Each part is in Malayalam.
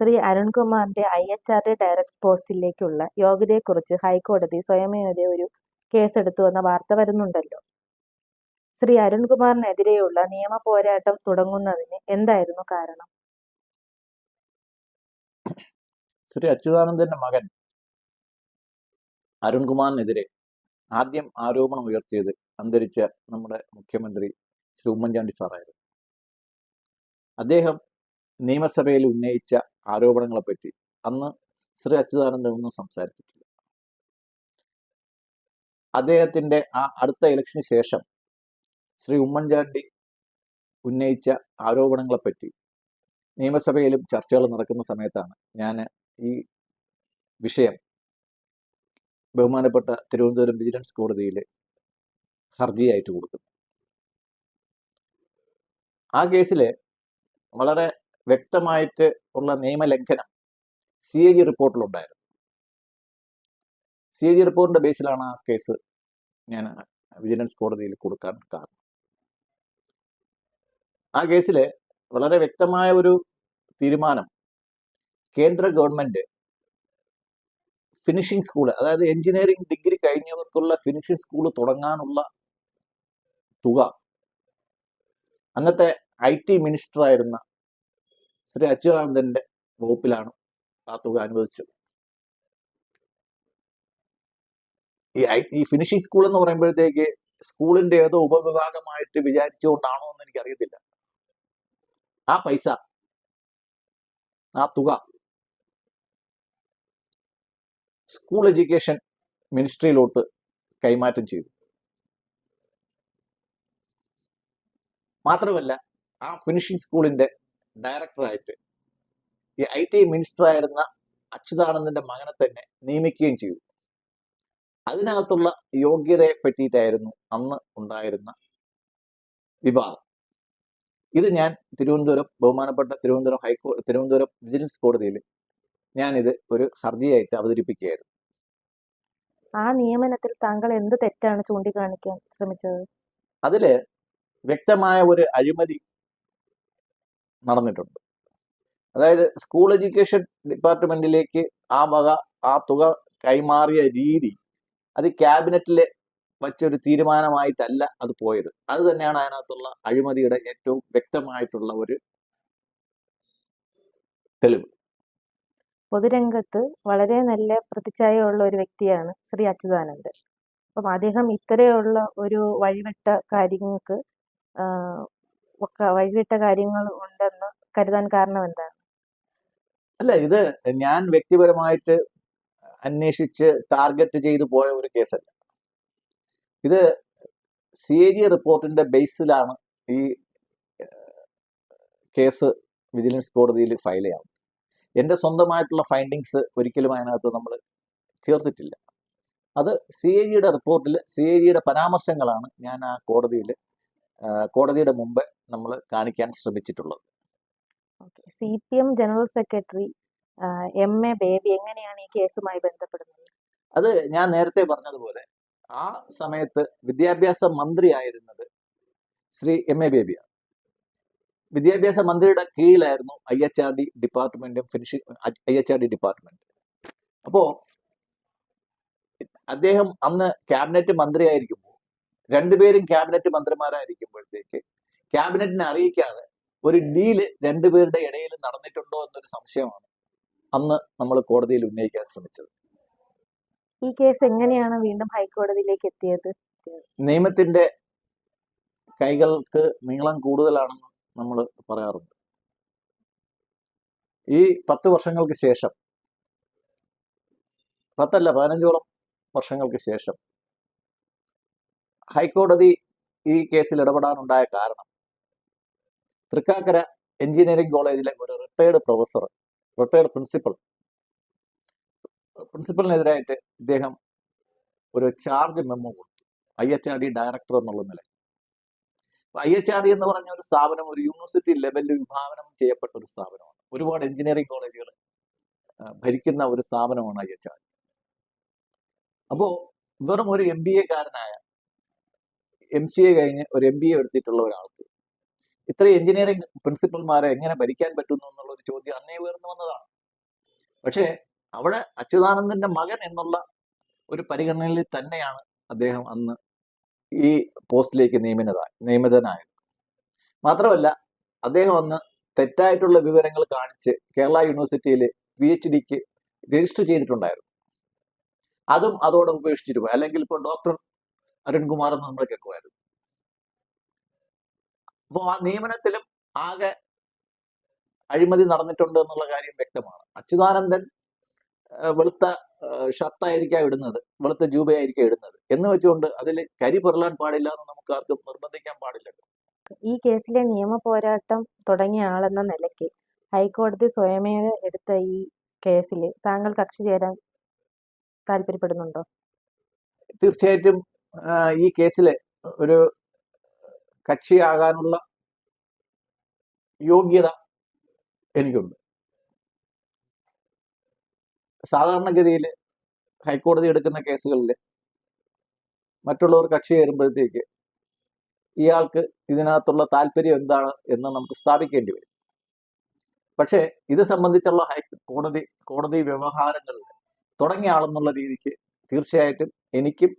Shri അരുൺകുമാറിന്റെ I H R D director പോസ്റ്റിലേക്കുള്ള യോഗ്യതയെക്കുറിച്ച് ഹൈക്കോടതി സ്വയമേവ ഒരു കേസെടുത്തുവെന്ന വാർത്ത വരുന്നുണ്ടല്ലോ. ശ്രീ അരുൺകുമാറിനെതിരെയുള്ള നിയമ പോരാട്ടം തുടങ്ങുന്നതിന് എന്തായിരുന്നു കാരണം? ശ്രീ അച്യുതാനന്ദന്റെ മകൻ അരുൺകുമാറിനെതിരെ ആദ്യം ആരോപണം ഉയർത്തിയത് അന്തരിച്ച നമ്മുടെ മുഖ്യമന്ത്രി ശ്രീ ഉമ്മൻചാണ്ടി സാറായിരുന്നു അദ്ദേഹം നിയമസഭയിൽ ഉന്നയിച്ച ആരോപണങ്ങളെപ്പറ്റി അന്ന് ശ്രീ അച്യുതാനന്ദ ഒന്നും സംസാരിച്ചിട്ടില്ല. അദ്ദേഹത്തിന്റെ ആ അടുത്ത ഇലക്ഷന് ശേഷം ശ്രീ ഉമ്മൻചാണ്ടി ഉന്നയിച്ച ആരോപണങ്ങളെപ്പറ്റി നിയമസഭയിലും ചർച്ചകൾ നടക്കുന്ന സമയത്താണ് ഞാൻ ഈ വിഷയം ബഹുമാനപ്പെട്ട തിരുവനന്തപുരം വിജിലൻസ് കോടതിയിൽ ഹർജിയായിട്ട് കൊടുക്കുന്നത് ആ കേസിൽ വളരെ വ്യക്തമായിട്ട് ഉള്ള നിയമലംഘനം സി എ ജി റിപ്പോർട്ടിലുണ്ടായിരുന്നു. സി എ ജി റിപ്പോർട്ടിന്റെ ബേസിലാണ് ആ കേസ് ഞാൻ വിജിലൻസ് കോടതിയിൽ കൊടുക്കാൻ കാരണം. ആ കേസിൽ വളരെ വ്യക്തമായ ഒരു തീരുമാനം കേന്ദ്ര ഗവൺമെന്റ് ഫിനിഷിംഗ് സ്കൂൾ അതായത് എഞ്ചിനീയറിംഗ് ഡിഗ്രി കഴിഞ്ഞവർക്കുള്ള ഫിനിഷിംഗ് സ്കൂൾ തുടങ്ങാനുള്ള തുക അന്നത്തെ ഐ ടി മിനിസ്റ്റർ ആയിരുന്ന ശ്രീ അച്യുതാനന്ദന്റെ വകുപ്പിലാണ് ആ തുക അനുവദിച്ചത്. ഈ ഐ ഈ ഫിനിഷിംഗ് സ്കൂൾ എന്ന് പറയുമ്പോഴത്തേക്ക് സ്കൂളിന്റെ ഏതോ ഉപവിഭാഗമായിട്ട് വിചാരിച്ചുകൊണ്ടാണോ എന്ന് എനിക്കറിയത്തില്ല. ആ പൈസ ആ തുക സ്കൂൾ എഡ്യൂക്കേഷൻ മിനിസ്ട്രിയിലോട്ട് കൈമാറ്റം ചെയ്തു. മാത്രമല്ല ആ ഫിനിഷിംഗ് സ്കൂളിന്റെ ഡയറക്ടറായിട്ട് ഈ ഐ ടി മിനിസ്റ്റർ ആയിരുന്ന അച്യുതാനന്ദന്റെ മകനെ തന്നെ നിയമിക്കുകയും ചെയ്തു. അതിനകത്തുള്ള യോഗ്യതയെ പറ്റിയിട്ടായിരുന്നു അന്ന് ഉണ്ടായിരുന്ന വിവാദം ഇത് ഞാൻ തിരുവനന്തപുരം ബഹുമാനപ്പെട്ട തിരുവനന്തപുരം ഹൈക്കോടതി തിരുവനന്തപുരം വിജിലൻസ് കോടതിയിൽ ഞാനിത് ഒരു ഹർജിയായിട്ട് അവതരിപ്പിക്കുകയായിരുന്നു. ആ നിയമനത്തിൽ താങ്കൾ എന്ത് തെറ്റാണ് ചൂണ്ടിക്കാണിക്കാൻ ശ്രമിച്ചത്? അതിൽ വ്യക്തമായ ഒരു അഴിമതി നടന്നിട്ടുണ്ട്. അതായത് സ്കൂൾ എഡ്യൂക്കേഷൻ ഡിപ്പാർട്ട്മെന്റിലേക്ക് ആ വക ആ തുക കൈമാറിയ രീതി അത് ക്യാബിനറ്റിലെ വച്ചൊരു തീരുമാനമായിട്ടല്ല അത് പോയത്. അത് തന്നെയാണ് അതിനകത്തുള്ള അഴിമതിയുടെ ഏറ്റവും വ്യക്തമായിട്ടുള്ള ഒരു തെളിവ്. പൊതുരംഗത്ത് വളരെ നല്ല പ്രതിച്ഛായയുള്ള ഒരു വ്യക്തിയാണ് ശ്രീ അച്യുതാനന്ദൻ. അപ്പം അദ്ദേഹം ഇത്തരമുള്ള ഒരു വഴിവിട്ട കാര്യങ്ങൾക്ക് വഴിവിട്ട കാര്യങ്ങൾ ഉണ്ടെന്ന് കരുതാൻ കാരണം എന്താണ്? അല്ല ഇത് ഞാൻ വ്യക്തിപരമായിട്ട് അന്വേഷിച്ച് ടാർഗറ്റ് ചെയ്ത് പോയ ഒരു കേസല്ല. ഇത് സി എ ജി റിപ്പോർട്ടിന്റെ ബേസിലാണ് ഈ കേസ് വിജിലൻസ് കോടതിയിൽ ഫയൽ ചെയ്യാം എന്റെ സ്വന്തമായിട്ടുള്ള ഫൈൻഡിങ്സ് ഒരിക്കലും അതിനകത്ത് നമ്മൾ ചേർത്തിട്ടില്ല. അത് സി എ ജിയുടെ റിപ്പോർട്ടിൽ സി എ ജിയുടെ പരാമർശങ്ങളാണ് ഞാൻ ആ കോടതിയിൽ കോടതിയുടെ മുമ്പ് നമ്മൾ കാണിക്കാൻ ശ്രമിച്ചിട്ടുള്ളത്. C P M general secretary M A Baby എങ്ങനെയാണ് ഈ കേസുമായി ബന്ധപ്പെടുന്നത്? അത് ഞാൻ നേരത്തെ പറഞ്ഞതുപോലെ ആ സമയത്ത് വിദ്യാഭ്യാസ മന്ത്രിയായിരുന്നത് ശ്രീ എം എ ബേബിയാണ് വിദ്യാഭ്യാസ മന്ത്രിയുടെ കീഴിലായിരുന്നു I H R D ഡിപ്പാർട്ട്മെന്റും finishing I H R D department അപ്പോ അദ്ദേഹം അന്ന് ക്യാബിനറ്റ് മന്ത്രിയായിരിക്കുമ്പോൾ രണ്ടുപേരും ക്യാബിനറ്റ് മന്ത്രിമാരായിരിക്കുമ്പോഴത്തേക്ക് ക്യാബിനറ്റിനെ അറിയിക്കാതെ ഒരു ഡീൽ രണ്ടുപേരുടെ ഇടയിൽ നടന്നിട്ടുണ്ടോ എന്നൊരു സംശയമാണ് അന്ന് നമ്മൾ കോടതിയിൽ ഉന്നയിക്കാൻ ശ്രമിച്ചത് ഈ കേസ് എങ്ങനെയാണ് വീണ്ടും ഹൈക്കോടതിയിലേക്ക് എത്തിയത്? നിയമത്തിന്റെ കൈകൾക്ക് നീളം കൂടുതലാണെന്ന് നമ്മൾ പറയാറുണ്ട് ഈ പത്ത് വർഷങ്ങൾക്ക് ശേഷം പത്തല്ല പതിനഞ്ചോളം വർഷങ്ങൾക്ക് ശേഷം ഹൈക്കോടതി ഈ കേസിൽ ഇടപെടാനുണ്ടായ കാരണം തൃക്കാക്കര എഞ്ചിനീയറിംഗ് കോളേജിലെ ഒരു റിട്ടയർഡ് പ്രൊഫസർ റിട്ടയർഡ് പ്രിൻസിപ്പൽ പ്രിൻസിപ്പലിനെതിരായിട്ട് ഇദ്ദേഹം ഒരു ചാർജ് മെമ്മോ കൊടുത്തു. I H R D director എന്നുള്ള നില ഐ എച്ച് ആർ ഡി എന്ന് പറഞ്ഞ ഒരു സ്ഥാപനം ഒരു യൂണിവേഴ്സിറ്റി ലെവലിൽ വിഭാവനം ചെയ്യപ്പെട്ട ഒരു സ്ഥാപനമാണ്. ഒരുപാട് എഞ്ചിനീയറിംഗ് കോളേജുകൾ ഭരിക്കുന്ന ഒരു സ്ഥാപനമാണ് ഐ എച്ച് ആർ ഡി അപ്പോ വെറും ഒരു എം ബി എ കാരനായ എം സി എ കഴിഞ്ഞ് ഒരു എം ബി എ എടുത്തിട്ടുള്ള ഒരാൾക്ക് ഇത്രയും എഞ്ചിനീയറിംഗ് പ്രിൻസിപ്പൽമാരെ എങ്ങനെ ഭരിക്കാൻ പറ്റുന്നു എന്നുള്ള ഒരു ചോദ്യം അന്നേ ഉയർന്നു വന്നതാണ്. പക്ഷേ അവിടെ അച്യുതാനന്ദന്റെ മകൻ എന്നുള്ള ഒരു പരിഗണനയിൽ തന്നെയാണ് അദ്ദേഹം അന്ന് ഈ പോസ്റ്റിലേക്ക് നിയമിത നിയമിതനായത്. മാത്രമല്ല അദ്ദേഹം അന്ന് തെറ്റായിട്ടുള്ള വിവരങ്ങൾ കാണിച്ച് കേരള യൂണിവേഴ്സിറ്റിയിൽ പി എച്ച് ഡിക്ക് രജിസ്റ്റർ ചെയ്തിട്ടുണ്ടായിരുന്നു. അതും അതോടെ ഉപേക്ഷിച്ചിട്ട് പോയി. അല്ലെങ്കിൽ ഇപ്പോൾ ഡോക്ടർ അരുൺകുമാർ എന്ന് നമ്മൾ കേൾക്കുമായിരുന്നു. അപ്പോൾ ആ നിയമനത്തിലും ആകെ അഴിമതി നടന്നിട്ടുണ്ട് എന്നുള്ള കാര്യം വ്യക്തമാണ്. അച്യുതാനന്ദൻ വെളുത്ത ഷർട്ടായിരിക്കാം ഇടുന്നത് വെളുത്ത ജൂബയായിരിക്കാം ഇടുന്നത്. എന്ന് വെച്ചുകൊണ്ട് അതിൽ കരി പുരളാൻ പാടില്ല എന്ന് നമുക്ക് ആർക്കും നിർബന്ധിക്കാൻ പാടില്ല. ഈ കേസിലെ നിയമ പോരാട്ടം തുടങ്ങിയ ആളെന്ന നിലയ്ക്ക് ഹൈക്കോടതി സ്വയമേവ എടുത്ത ഈ കേസിൽ താങ്കൾ കക്ഷി ചേരാൻ താല്പര്യപ്പെടുന്നുണ്ടോ? തീർച്ചയായിട്ടും ഈ കേസിൽ ഒരു കക്ഷിയാകാനുള്ള യോഗ്യത എനിക്കുണ്ട്. സാധാരണഗതിയിൽ ഹൈക്കോടതി എടുക്കുന്ന കേസുകളിൽ മറ്റുള്ളവർ കക്ഷി ചേരുമ്പോഴത്തേക്ക് ഇയാൾക്ക് ഇതിനകത്തുള്ള താല്പര്യം എന്താണ് എന്ന് നമുക്ക് സ്ഥാപിക്കേണ്ടി വരും. പക്ഷേ ഇത് സംബന്ധിച്ചുള്ള ഹൈ കോടതി കോടതി വ്യവഹാരങ്ങളിൽ തുടങ്ങിയ ആളെന്നുള്ള രീതിക്ക് തീർച്ചയായിട്ടും എനിക്കും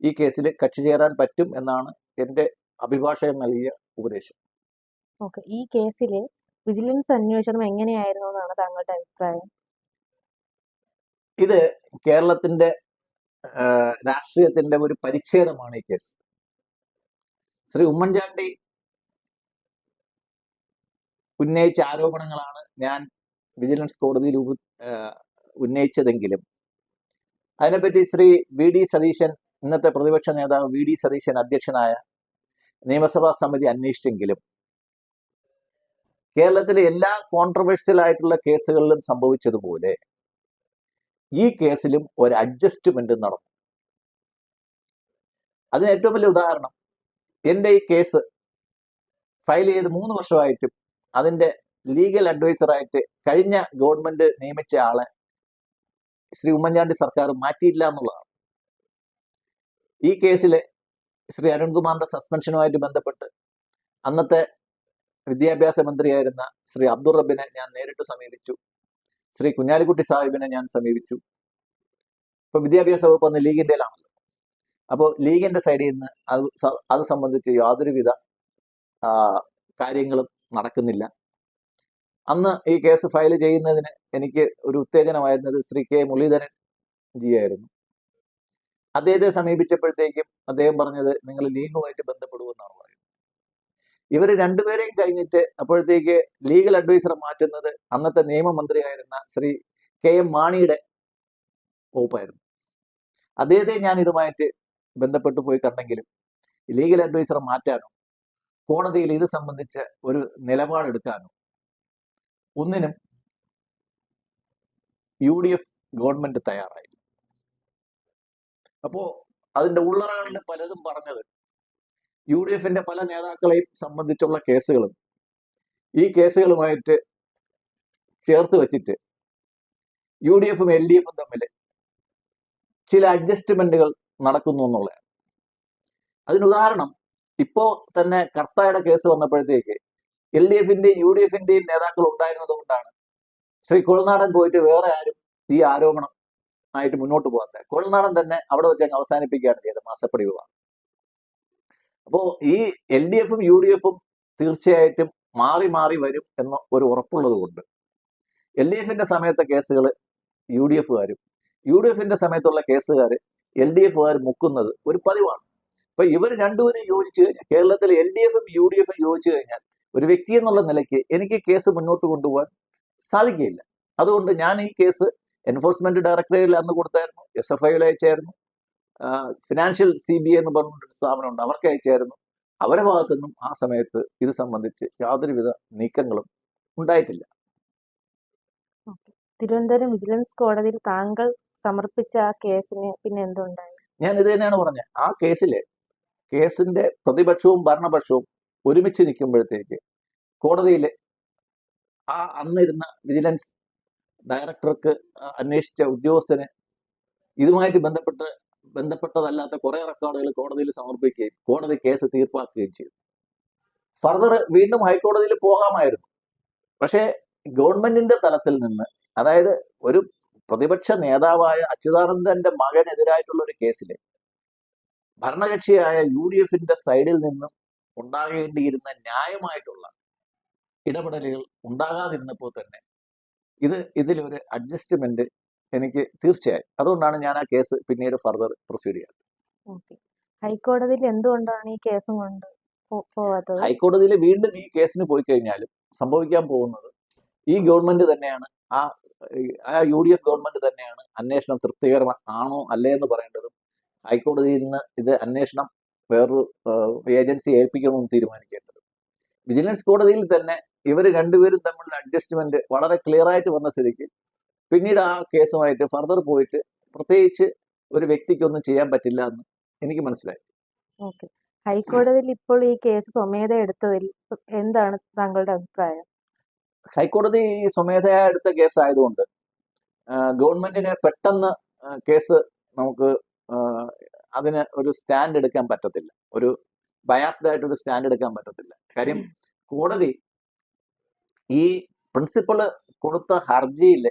ഈ കേസിൽ കക്ഷി ചേരാൻ പറ്റും എന്നാണ് എന്റെ അഭിഭാഷകൻ നൽകിയ ഉപദേശം. ഓക്കെ. ഈ കേസിൽ വിജിലൻസ് അന്വേഷണം എങ്ങനെയായിരുന്നു എന്നാണ് താങ്കളുടെ അഭിപ്രായം? ഇത് കേരളത്തിന്റെ രാഷ്ട്രീയത്തിന്റെ ഒരു പരിച്ഛേദമാണ് ഈ കേസ്. ശ്രീ ഉമ്മൻചാണ്ടി ഉന്നയിച്ച ആരോപണങ്ങളാണ് ഞാൻ വിജിലൻസ് കോടതിയിൽ ഉന്നയിച്ചതെങ്കിലും. അതിനെപ്പറ്റി ശ്രീ വി ഡി സതീശൻ ഇന്നത്തെ പ്രതിപക്ഷ നേതാവ് വി ഡി സതീശൻ അധ്യക്ഷനായ നിയമസഭാ സമിതി അന്വേഷിച്ചെങ്കിലും കേരളത്തിലെ എല്ലാ കോൺട്രവേഴ്സ്യൽ ആയിട്ടുള്ള കേസുകളിലും സംഭവിച്ചതുപോലെ ഈ കേസിലും ഒരു അഡ്ജസ്റ്റ്മെന്റ് നടന്നു. അതിന് ഏറ്റവും വലിയ ഉദാഹരണം എന്റെ ഈ കേസ് ഫയൽ ചെയ്ത് മൂന്ന് വർഷമായിട്ടും അതിന്റെ ലീഗൽ അഡ്വൈസറായിട്ട് കഴിഞ്ഞ ഗവൺമെന്റ് നിയമിച്ച ആളെ ശ്രീ ഉമ്മൻചാണ്ടി സർക്കാർ മാറ്റിയില്ല എന്നുള്ളതാണ്. ഈ കേസിലെ ശ്രീ അരുൺകുമാറിന്റെ സസ്പെൻഷനുമായിട്ട് ബന്ധപ്പെട്ട് അന്നത്തെ വിദ്യാഭ്യാസ മന്ത്രിയായിരുന്ന ശ്രീ അബ്ദുൾ ഞാൻ നേരിട്ട് സമീപിച്ചു. ശ്രീ കുഞ്ഞാലിക്കുട്ടി സാഹിബിനെ ഞാൻ സമീപിച്ചു. ഇപ്പൊ വിദ്യാഭ്യാസ വകുപ്പ് അന്ന് ലീഗിന്റെലാണല്ലോ അപ്പോൾ ലീഗിന്റെ സൈഡിൽ നിന്ന് അത് അത് സംബന്ധിച്ച് യാതൊരുവിധ കാര്യങ്ങളും നടക്കുന്നില്ല. അന്ന് ഈ കേസ് ഫയൽ ചെയ്യുന്നതിന് എനിക്ക് ഒരു ഉത്തേജനമായിരുന്നത് ശ്രീ കെ മുരളീധരൻ ജി ആയിരുന്നു അദ്ദേഹത്തെ സമീപിച്ചപ്പോഴത്തേക്കും അദ്ദേഹം പറഞ്ഞത് നിങ്ങൾ ലീഗുമായിട്ട് ബന്ധപ്പെടുമെന്നാണ് പറയുന്നത്. ഇവർ രണ്ടുപേരെയും കഴിഞ്ഞിട്ട് അപ്പോഴത്തേക്ക് ലീഗൽ അഡ്വൈസർ മാറ്റുന്നത് അന്നത്തെ നിയമമന്ത്രിയായിരുന്ന ശ്രീ കെ എം മാണിയുടെ വകുപ്പായിരുന്നു. അദ്ദേഹത്തെ ഞാൻ ഇതുമായിട്ട് ബന്ധപ്പെട്ട് പോയി കണ്ടെങ്കിലും ലീഗൽ അഡ്വൈസർ മാറ്റാനോ കോടതിയിൽ ഇത് സംബന്ധിച്ച് ഒരു നിലപാടെടുക്കാനോ ഒന്നിനും യു ഡി എഫ് ഗവൺമെന്റ് തയ്യാറായില്ല. അപ്പോ അതിന്റെ ഉള്ളറാണ് പലതും പറഞ്ഞത്. യു ഡി എഫിന്റെ പല നേതാക്കളെയും സംബന്ധിച്ചുള്ള കേസുകളും ഈ കേസുകളുമായിട്ട് ചേർത്ത് വെച്ചിട്ട് യു ഡി എഫും എൽ ഡി എഫും തമ്മിൽ ചില അഡ്ജസ്റ്റ്മെന്റുകൾ നടക്കുന്നു എന്നുള്ളതാണ്. അതിന് ഉദാഹരണം ഇപ്പോ തന്നെ കർത്തായുടെ കേസ് വന്നപ്പോഴത്തേക്ക് എൽ ഡി എഫിന്റെയും യു ഡി എഫിന്റെയും നേതാക്കൾ ഉണ്ടായിരുന്നത് കൊണ്ടാണ് ശ്രീ കുളനാടൻ പോയിട്ട് വേറെ ആരും ഈ ആരോപണം ആയിട്ട് മുന്നോട്ട് പോകാത്ത. കുഴൽനാടൻ തന്നെ അവിടെ വെച്ച് അവസാനിപ്പിക്കുകയാണ് ചെയ്തത് മാസപ്പടി വിവാദം അപ്പോ ഈ എൽ ഡി എഫും യു ഡി എഫും തീർച്ചയായിട്ടും മാറി മാറി വരും എന്ന ഒരു ഉറപ്പുള്ളത് കൊണ്ട് എൽ ഡി എഫിന്റെ സമയത്തെ കേസുകൾ യു ഡി എഫുകാരും യു ഡി എഫിന്റെ സമയത്തുള്ള കേസുകാർ എൽ ഡി എഫുകാർ മുക്കുന്നത് ഒരു പതിവാണ്. അപ്പൊ ഇവർ രണ്ടുപേരും യോജിച്ചു കഴിഞ്ഞാൽ കേരളത്തിൽ എൽ ഡി എഫും യു ഡി എഫും യോജിച്ചു കഴിഞ്ഞാൽ ഒരു വ്യക്തി എന്നുള്ള നിലയ്ക്ക് എനിക്ക് കേസ് മുന്നോട്ട് കൊണ്ടുപോകാൻ സാധിക്കുകയില്ല. അതുകൊണ്ട് ഞാൻ ഈ കേസ് എൻഫോഴ്സ്മെന്റ് ഡയറക്ടറേറ്റിൽ അന്ന് കൊടുത്തായിരുന്നു എസ് എഫ് ഐയിൽ അയച്ചായിരുന്നു ഫിനാൻഷ്യൽ സി ബി ഐ എന്ന് പറഞ്ഞിട്ടൊരു സ്ഥാപനമുണ്ട് അവർക്ക് അയച്ചായിരുന്നു. അവരെ ഭാഗത്തുനിന്നും ആ സമയത്ത് ഇത് സംബന്ധിച്ച് യാതൊരുവിധ നീക്കങ്ങളും ഉണ്ടായിട്ടില്ല. തിരുവനന്തപുരം വിജിലൻസ് കോടതിയിൽ താങ്കൾ സമർപ്പിച്ച ആ കേസിന് പിന്നെ എന്തുണ്ടായി? ഞാൻ ഇത് തന്നെയാണ് പറഞ്ഞത്. ആ കേസിലെ കേസിന്റെ പ്രതിപക്ഷവും ഭരണപക്ഷവും ഒരുമിച്ച് നിൽക്കുമ്പോഴത്തേക്ക് കോടതിയിൽ ആ അന്നിരുന്ന വിജിലൻസ് ഡയറക്ടർക്ക് അന്വേഷിച്ച ഉദ്യോഗസ്ഥന് ഇതുമായിട്ട് ബന്ധപ്പെട്ട് ബന്ധപ്പെട്ടതല്ലാത്ത കുറെ റെക്കോർഡുകൾ കോടതിയിൽ സമർപ്പിക്കുകയും കോടതി കേസ് തീർപ്പാക്കുകയും ചെയ്തു. ഫർദർ വീണ്ടും ഹൈക്കോടതിയിൽ പോകാമായിരുന്നു. പക്ഷേ ഗവൺമെന്റിന്റെ തലത്തിൽ നിന്ന് അതായത് ഒരു പ്രതിപക്ഷ നേതാവായ അച്യുതാനന്ദന്റെ മകനെതിരായിട്ടുള്ള ഒരു കേസിൽ ഭരണകക്ഷിയായ യു ഡി എഫിന്റെ സൈഡിൽ നിന്നും ഉണ്ടാകേണ്ടിയിരുന്ന ന്യായമായിട്ടുള്ള ഇടപെടലുകൾ ഉണ്ടാകാതിരുന്നപ്പോൾ തന്നെ ഇത് ഇതിലൊരു അഡ്ജസ്റ്റ്മെന്റ് എനിക്ക് തീർച്ചയായും. അതുകൊണ്ടാണ് ഞാൻ ആ കേസ് പിന്നീട് ഫർദർ പ്രൊസീഡ് ഓക്കെ ഹൈക്കോടതിയിൽ എന്തുകൊണ്ടാണ് ഈ കേസും കൊണ്ട് പോവാത്തത്? ഹൈക്കോടതിയിൽ വീണ്ടും ഈ കേസിന് പോയി കഴിഞ്ഞാലും സംഭവിക്കാൻ പോകുന്നത് ഈ ഗവൺമെന്റ് തന്നെയാണ്. ആ ആ യു ഡി എഫ് ഗവൺമെന്റ് തന്നെയാണ് അന്വേഷണം തൃപ്തികരമാണോ അല്ലേ എന്ന് പറയേണ്ടതും ഹൈക്കോടതിയിൽ നിന്ന് ഇത് അന്വേഷണം വേറൊരു ഏജൻസി ഏൽപ്പിക്കണമെന്ന് തീരുമാനിക്കേണ്ടത്. വിജിലൻസ് കോടതിയിൽ തന്നെ ഇവർ രണ്ടുപേരും തമ്മിലുള്ള അഡ്ജസ്റ്റ്മെന്റ് വളരെ ക്ലിയർ ആയിട്ട് വന്ന സ്ഥിതിക്ക് പിന്നീട് ആ കേസുമായിട്ട് ഫർദർ പോയിട്ട് പ്രത്യേകിച്ച് ഒരു വ്യക്തിക്കൊന്നും ചെയ്യാൻ പറ്റില്ല എന്ന് എനിക്ക് മനസ്സിലായി. ഓക്കെ. ഹൈക്കോടതിയിൽ ഇപ്പോൾ ഈ കേസ് സ്വമേധ എടുത്തതിൽ എന്താണ് താങ്കളുടെ അഭിപ്രായം? ഹൈക്കോടതി സ്വമേധയാ എടുത്ത കേസ് ആയതുകൊണ്ട് ഗവൺമെന്റിന് പെട്ടെന്ന് കേസ് നമുക്ക് അതിന് ഒരു സ്റ്റാൻഡ് എടുക്കാൻ പറ്റത്തില്ല. ഒരു ബയാസ്ഡ് ആയിട്ടൊരു സ്റ്റാൻഡ് എടുക്കാൻ പറ്റത്തില്ല. കാര്യം കോടതി ഈ പ്രിൻസിപ്പൾ കൊടുത്ത ഹർജിയിൽ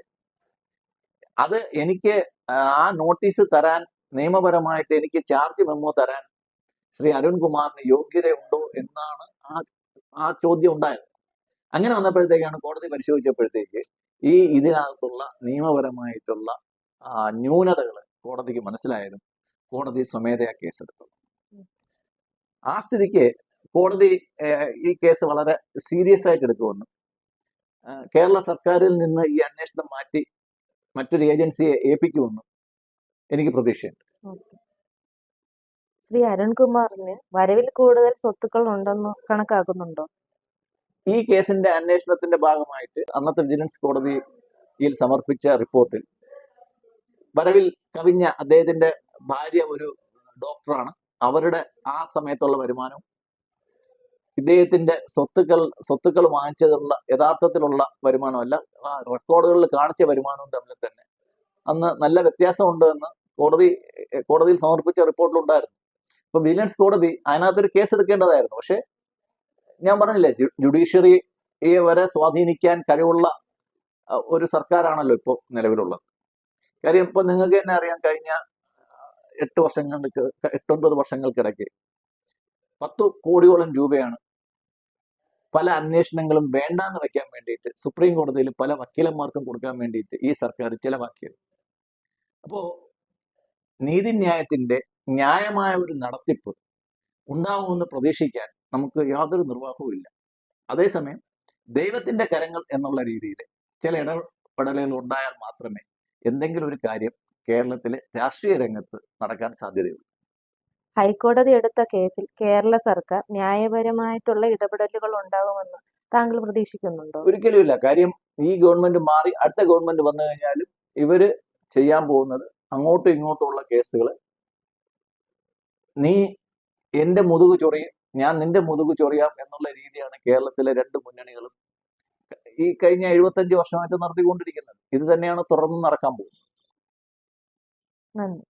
അത് എനിക്ക് ആ നോട്ടീസ് തരാൻ നിയമപരമായിട്ട് എനിക്ക് ചാർജ് മെമ്മോ തരാൻ ശ്രീ അരുൺകുമാറിന് യോഗ്യതയുണ്ടോ എന്നാണ് ആ ആ ചോദ്യം ഉണ്ടായത്. അങ്ങനെ വന്നപ്പോഴത്തേക്കാണ് കോടതി പരിശോധിച്ചപ്പോഴത്തേക്ക് ഈ ഇതിനകത്തുള്ള നിയമപരമായിട്ടുള്ള ന്യൂനതകൾ കോടതിക്ക് മനസ്സിലായതും കോടതി സ്വമേധയാ കേസെടുത്തു ആ സ്ഥിതിക്ക് കോടതി ഈ കേസ് വളരെ സീരിയസ് ആയിട്ട് എടുക്കുമെന്നും കേരള സർക്കാരിൽ നിന്ന് ഈ അന്വേഷണം മാറ്റി മറ്റൊരു ഏജൻസിയെ ഏൽപ്പിക്കുമെന്നും എനിക്ക് പ്രതീക്ഷയുണ്ട്. ശ്രീ അരുൺകുമാറിന് വരവിൽ കൂടുതൽ സ്വത്തുക്കൾ ഉണ്ടെന്ന് കണക്കാക്കുന്നുണ്ടോ? ഈ കേസിന്റെ അന്വേഷണത്തിന്റെ ഭാഗമായിട്ട് അന്നത്തെ വിജിലൻസ് കോടതിയിൽ സമർപ്പിച്ച റിപ്പോർട്ടിൽ വരവിൽ കവിഞ്ഞ അദ്ദേഹത്തിന്റെ ഭാര്യ ഒരു ഡോക്ടറാണ്. അവരുടെ ആ സമയത്തുള്ള വരുമാനവും ഇദ്ദേഹത്തിന്റെ സ്വത്തുക്കൾ സ്വത്തുക്കൾ വാങ്ങിച്ചതുള്ള യഥാർത്ഥത്തിലുള്ള വരുമാനമല്ല റെക്കോർഡുകളിൽ കാണിച്ച വരുമാനവും തമ്മിൽ തന്നെ. അന്ന് നല്ല വ്യത്യാസമുണ്ട് എന്ന് കോടതി കോടതിയിൽ സമർപ്പിച്ച റിപ്പോർട്ടിലുണ്ടായിരുന്നു അപ്പൊ വിജിലൻസ് കോടതി അതിനകത്തൊരു കേസ് എടുക്കേണ്ടതായിരുന്നു. പക്ഷെ ഞാൻ പറഞ്ഞില്ലേ ജുഡീഷ്യറിയെ വരെ സ്വാധീനിക്കാൻ കഴിവുള്ള ഒരു സർക്കാരാണല്ലോ ഇപ്പോൾ നിലവിലുള്ളത്. കാര്യം ഇപ്പൊ നിങ്ങൾക്ക് തന്നെ അറിയാം കഴിഞ്ഞ എട്ട് വർഷങ്ങൾക്ക് എട്ടൊൻപത് വർഷങ്ങൾക്കിടയ്ക്ക് പത്ത് കോടിയോളം രൂപയാണ്. പല അന്വേഷണങ്ങളും വേണ്ടാന്ന് വെക്കാൻ വേണ്ടിയിട്ട് സുപ്രീം കോടതിയിൽ പല വക്കീലന്മാർക്കും കൊടുക്കാൻ വേണ്ടിയിട്ട് ഈ സർക്കാർ ചിലവാക്കിയത്. അപ്പോ നീതിന്യായത്തിന്റെ ന്യായമായ ഒരു നടത്തിപ്പ് ഉണ്ടാവുമെന്ന് പ്രതീക്ഷിക്കാൻ നമുക്ക് യാതൊരു നിർവാഹവും ഇല്ല. അതേസമയം ദൈവത്തിന്റെ കരങ്ങൾ എന്നുള്ള രീതിയിൽ ചില ഇടപെടലുകൾ ഉണ്ടായാൽ മാത്രമേ എന്തെങ്കിലും ഒരു കാര്യം കേരളത്തിലെ രാഷ്ട്രീയ രംഗത്ത് നടക്കാൻ സാധ്യതയുള്ളൂ. ഹൈക്കോടതി എടുത്ത കേസിൽ കേരള സർക്കാർ ന്യായപരമായിട്ടുള്ള ഇടപെടലുകൾ ഉണ്ടാകുമെന്ന് താങ്കൾ പ്രതീക്ഷിക്കുന്നുണ്ടോ? ഒരിക്കലുമില്ല. കാര്യം ഈ ഗവൺമെന്റ് മാറി അടുത്ത ഗവൺമെന്റ് വന്നു കഴിഞ്ഞാലും ഇവർ ചെയ്യാൻ പോകുന്നത് അങ്ങോട്ടും ഇങ്ങോട്ടും ഉള്ള കേസുകൾ നീ എന്റെ മുതുക് ചൊറിയും ഞാൻ നിന്റെ മുതുക് ചൊറിയാം എന്നുള്ള രീതിയാണ് കേരളത്തിലെ രണ്ട് മുന്നണികളും ഈ കഴിഞ്ഞ എഴുപത്തഞ്ച് വർഷമായിട്ട് നടത്തിക്കൊണ്ടിരിക്കുന്നത്. ഇത് തന്നെയാണ് തുറന്നു നടക്കാൻ പോകുന്നത്. നന്ദി.